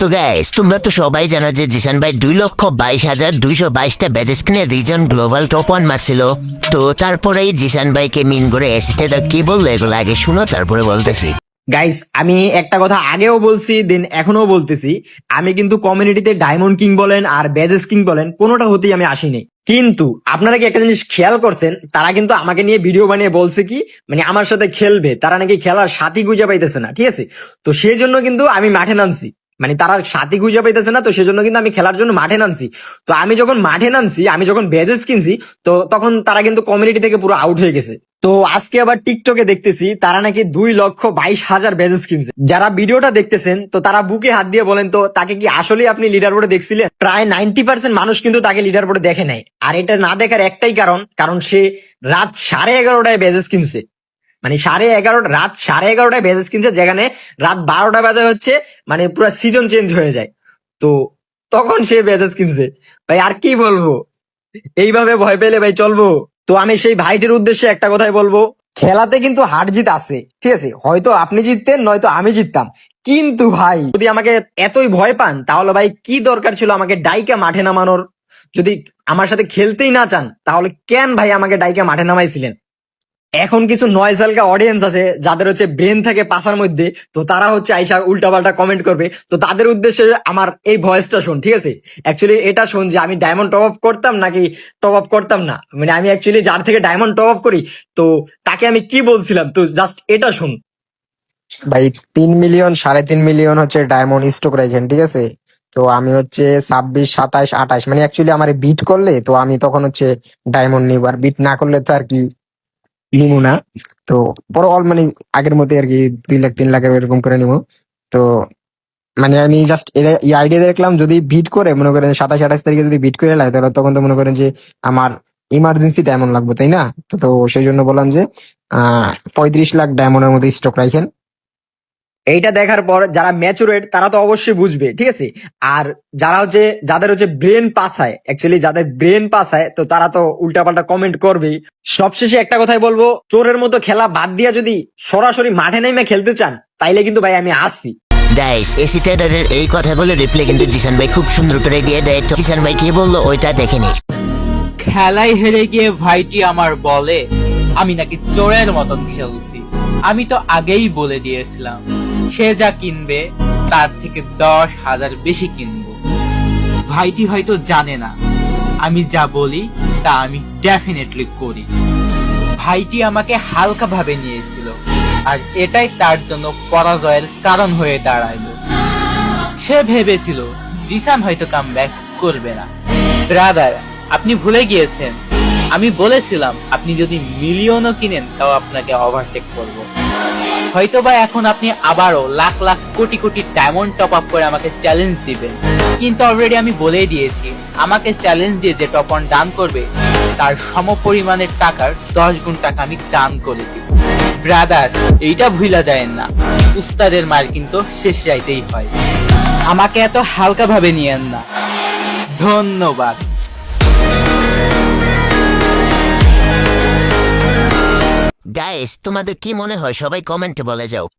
তো গ্যাস তোমরা তো সবাই জানো যে জিসান ভাই দুই লক্ষ বাইশ হাজার দুইশো বাইশটা ব্যাচ স্ক্রিনে রিজন গ্লোবাল টপ ওয়ান মারছিল। তো তারপরেই জিসান ভাইকে মিন করে এসিস্টেটা কি বলল এগুলো আগে শুনো, তারপরে বলতেছি। গাইস আমি একটা কথা আগেও বলছি দেন এখনও বলতেছি। আমি কিন্তু কমিউনিটিতে ডায়মন্ড কিং বলেন আর বেজেস কিং বলেন, কোনোটা হতেই আমি আসিনি। কিন্তু আপনারা কি একটা জিনিস খেয়াল করছেন? তারা কিন্তু আমাকে নিয়ে ভিডিও বানিয়ে বলছে কি মানে আমার সাথে খেলবে, তারা নাকি খেলার সাথী গুজে পাইতেছে না, ঠিক আছে? তো সেই জন্য কিন্তু আমি মাঠে নামছি। মানে তারা সাথী খুঁজে পাইতেছে না, তো সেজন্য কিন্তু আমি খেলার জন্য মাঠে নামছি। তো আমি যখন মাঠে নামছি, আমি যখন বেজেস কিনছি, তো তখন তারা কিন্তু কমিউনিটি থেকে পুরো আউট হয়ে গেছে। তো আজকে আবার টিকটকে দেখতেছি, তারা নাকি দুই লক্ষ বাইশ হাজার বেজেস কিনছে। যারা ভিডিওটা দেখতেছেন, তো তারা বুকে হাত দিয়ে বলেন তো, তাকে কি আসলে আপনি লিডার বোর্ডে দেখছিলেন? প্রায় নাইনটি পার্সেন্ট মানুষ কিন্তু তাকে লিডার বোর্ডে দেখে নাই। আর এটা না দেখার একটাই কারণ কারণ সে রাত সাড়ে এগারোটায় বেজেস কিনছে। মানে সাড়ে এগারোটা, রাত সাড়ে এগারোটায় বেজেস কিনছে, যেখানে রাত বারোটা বাজে হচ্ছে মানে পুরো সিজন চেঞ্জ হয়ে যায়। তো তখন সে বেজেস কিনছে। ভাই, আর কি বলব? এইভাবে ভয় পেলে ভাই চলবো। তো আমি সেই ভাইটির উদ্দেশ্যে একটা কথাই বলব। খেলাতে কিন্তু হার জিত আছে, ঠিক আছে? হয়তো আপনি জিততেন, নয়তো আমি জিততাম। কিন্তু ভাই, যদি আমাকে এতই ভয় পান, তাহলে ভাই কি দরকার ছিল আমাকে ডাইকে মাঠে নামানোর? যদি আমার সাথে খেলতেই না চান, তাহলে কেন ভাই আমাকে ডাইকে মাঠে নামাইছিলেন? এখন কিছু নয় সালকা অডিয়েন্স আছে, যাদের হচ্ছে ব্রেন থাকে পাশার মধ্যে, তো তারা হচ্ছে আইসা উল্টাপাল্টা কমেন্ট করবে। তো তাদের উদ্দেশ্যে আমার এই ভয়েসটা শোন, ঠিক আছে? অ্যাকচুয়ালি এটা শোন যে আমি ডায়মন্ড টপ আপ করতাম নাকি টপ আপ করতাম না? মানে আমি অ্যাকচুয়ালি যার থেকে ডায়মন্ড টপ আপ করি, তো তাকে আমি কি বলছিলাম? তো জাস্ট এটা শোন। ভাই, তিন মিলিয়ন সাড়ে তিন মিলিয়ন হচ্ছে ডায়মন্ড স্টক রাখেন ঠিক আছে? তো আমি হচ্ছে ছাব্বিশ, সাতাশ, আঠাশ মানে অ্যাকচুয়ালি আমার বিট করলে, তো আমি তখন হচ্ছে ডায়মন্ড নিব। আর বিট না করলে তো আর কি নিবো না। তো বড় অল মানে আগের মতো আর কি দুই লাখ, তিন লাখ এরকম করে নিবো তো মানে আমি জাস্ট এই আইডিয়া দেখলাম যদি বিট করে, মনে করেন সাতাশ, আঠাশ তারিখে যদি বিট করে লাগে তাহলে তখন তো মনে করেন যে আমার ইমার্জেন্সি ডায়মন্ড লাগবে, তাই না? তো তো সেই জন্য বললাম যে, আহ, পঁয়ত্রিশ লাখ ডায়মন্ডের মধ্যে স্টক রাখেন। এইটা দেখার পর যারা ম্যাচুরেট তারা তো অবশ্যই বুঝবে ঠিক আছে? আর যারা হচ্ছে যাদের হচ্ছে ব্রেন পাছায় অ্যাকচুয়ালি যাদের ব্রেন পাছায় তো তারা তো উল্টাপাল্টা কমেন্ট করবেই। সবশেষে একটা কথাই বলব চোরের মতো খেলা বাদ দিয়া যদি সরাসরি মাঠে নেমে খেলতে চান তাইলে কিন্তু ভাই আমি আসছি। গাইস এসি ট্রেডারের এই কথাগুলো রিপ্লাই কিন্তু জিসান ভাই খুব সুন্দর করে দিয়ে দেয়। তো জিসান ভাই কি বলল ওইটা দেখে নিস খেলায় হেরে গিয়ে ভাইটি আমার বলে আমি নাকি চোরের মতন খেলছি। আমি তো আগেই বলে দিয়েছিলাম। সে যা কিনবে, তার থেকে দশ হাজার বেশি কিনবো। ভাইটি হয়তো জানে না। আমি যা বলি, তা আমি ডেফিনেটলি করি। ভাইটি আমাকে হালকা ভাবে নিয়েছিল, আর এটাই তার জন্য পরাজয়ের কারণ হয়ে দাঁড়াইলো। সে ভেবেছিল, জিসান হয়তো কাম ব্যাক করবে না। ব্রাদার আপনি ভুলে গিয়েছেন। আমি বলেছিলাম, আপনি যদি মিলিয়নও কিনেন, তাও আপনাকে ওভারটেক করব। হয়তোবা এখন আপনি আবারও lakh lakh crore crore diamond top up করে আমাকে চ্যালেঞ্জ দিবেন। কিন্তু অলরেডি আমি বলেই দিয়েছি, আমাকে চ্যালেঞ্জ দিয়ে যে টপ অন দান করবে, তার সম পরিমাণের টাকার দশ গুণ টাকা আমি দান করে দিব। ব্রাদার, এইটা ভুলা যায় না। উস্তাদের মার কিন্তু শেষ যাইতেই হয়। আমাকে এত হালকা ভাবে নিয়েন না। ধন্যবাদ। গাইস তোমাদের কি মনে হয়? সবাই কমেন্টে বলে যাও।